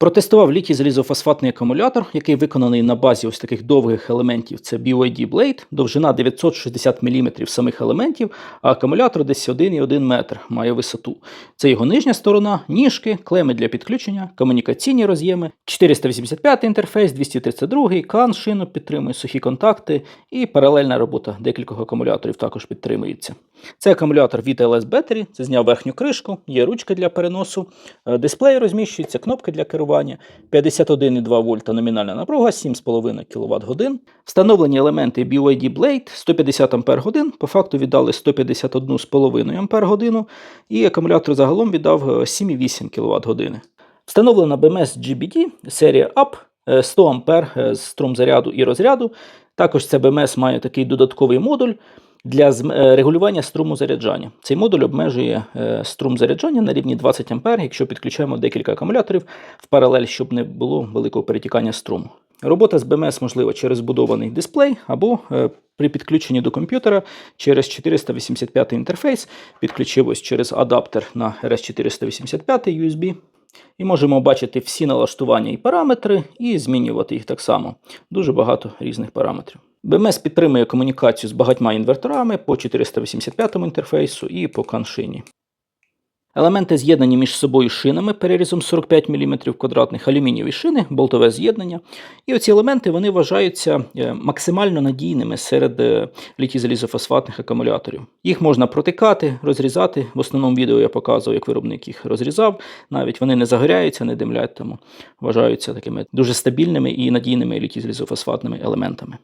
Протестував літій залізофосфатний акумулятор, який виконаний на базі ось таких довгих елементів. Це BYD Blade, довжина 960 мм самих елементів, а акумулятор десь 1,1 метр має висоту. Це його нижня сторона, ніжки, клеми для підключення, комунікаційні роз'єми, 485 інтерфейс, 232, CAN, шину підтримує сухі контакти і паралельна робота декількох акумуляторів також підтримується. Це акумулятор від LS Battery, це зняв верхню кришку, є ручка для переносу, е, дисплей розміщується, кнопки для керування, 51,2 вольта номінальна напруга, 7,5 кВт годин. Встановлені елементи BYD Blade 150 Ампер годин, по факту віддали 151,5 Ампер годину, і акумулятор загалом віддав е, 7,8 кВт години. Встановлена BMS GBD серія UP е, 100 Ампер е, з струм заряду і розряду. Також це BMS має такий додатковий модуль для е, регулювання струму заряджання. Цей модуль обмежує е, струм заряджання на рівні 20 А, якщо підключаємо декілька акумуляторів в паралель, щоб не було великого перетікання струму. Робота з BMS можлива через збудований дисплей або е, при підключенні до комп'ютера через 485 інтерфейс. Підключив ось через адаптер на RS485 USB. І можемо бачити всі налаштування і параметри, і змінювати їх так само. Дуже багато різних параметрів. BMS підтримує комунікацію з багатьма інверторами по 485 інтерфейсу і по каншині. Елементи з'єднані між собою шинами перерізом 45 мм квадратних алюмінієві шини, болтове з'єднання. І оці елементи вони вважаються е, максимально надійними серед е, літій-залізофосфатних акумуляторів. Їх можна протикати, розрізати. В основному відео я показував, як виробник їх розрізав. Навіть вони не загоряються, не димлять, тому вважаються такими дуже стабільними і надійними літій-залізофосфатними елементами.